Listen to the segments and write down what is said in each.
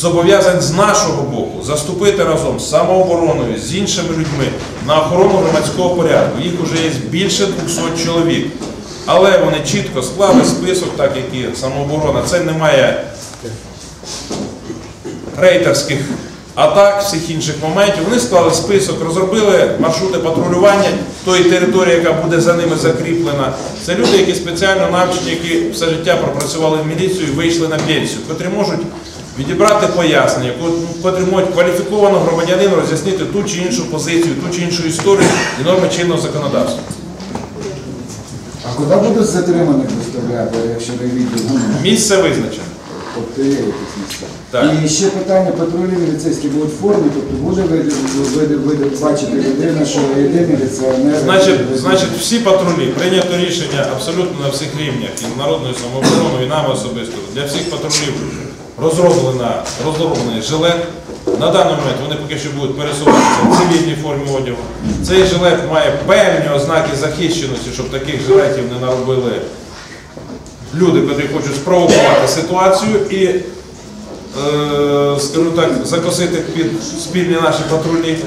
зобов'язань з нашого боку заступити разом з самообороною, з іншими людьми на охорону громадського порядку. Їх вже є більше 200 чоловік. Але вони чітко склали список, так як і самооборона. Це немає рейтерських атак, всіх інших моментів. Вони склали список, розробили маршрути патрулювання тої території, яка буде за ними закріплена. Це люди, які спеціально навчені, які все життя пропрацювали в міліцію і вийшли на пенсію, котрі можуть відібрати пояснення, ко- котрі можуть кваліфіковано громадянину роз'яснити ту чи іншу позицію, ту чи іншу історію і норми чинного законодавства. А куди будуть затриманих доставляти, якщо ви відділ? Місце визначено. Тобто є якісь місця. Так. І ще питання, патрулі міліцейські будуть в формі, тобто буде види, бачити людина, що йде міліціонер. Значить, значить, всі патрулі прийнято рішення абсолютно на всіх рівнях і народною самообороною, і нами особисто. Для всіх патрулів розроблена розроблений жилет. На даний момент вони поки що будуть пересуватися в цивільній формі одягу. Цей жилет має певні ознаки захищеності, щоб таких жилетів не наробили люди, які хочуть спровокувати ситуацію і, е, скажу так, закосити під спільні наші патрулі.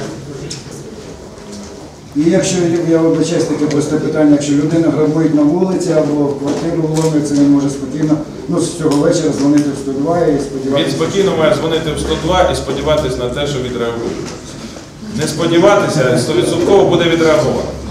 І якщо я вибачаюсь таке просте питання, якщо людина грабують на вулиці або в квартиру вломиться, він може спокійно ну, з цього вечора дзвонити в 102 і сподіватися. Він спокійно має дзвонити в 102 і сподіватися на те, що відреагують. Не сподіватися, 100% буде відреаговано.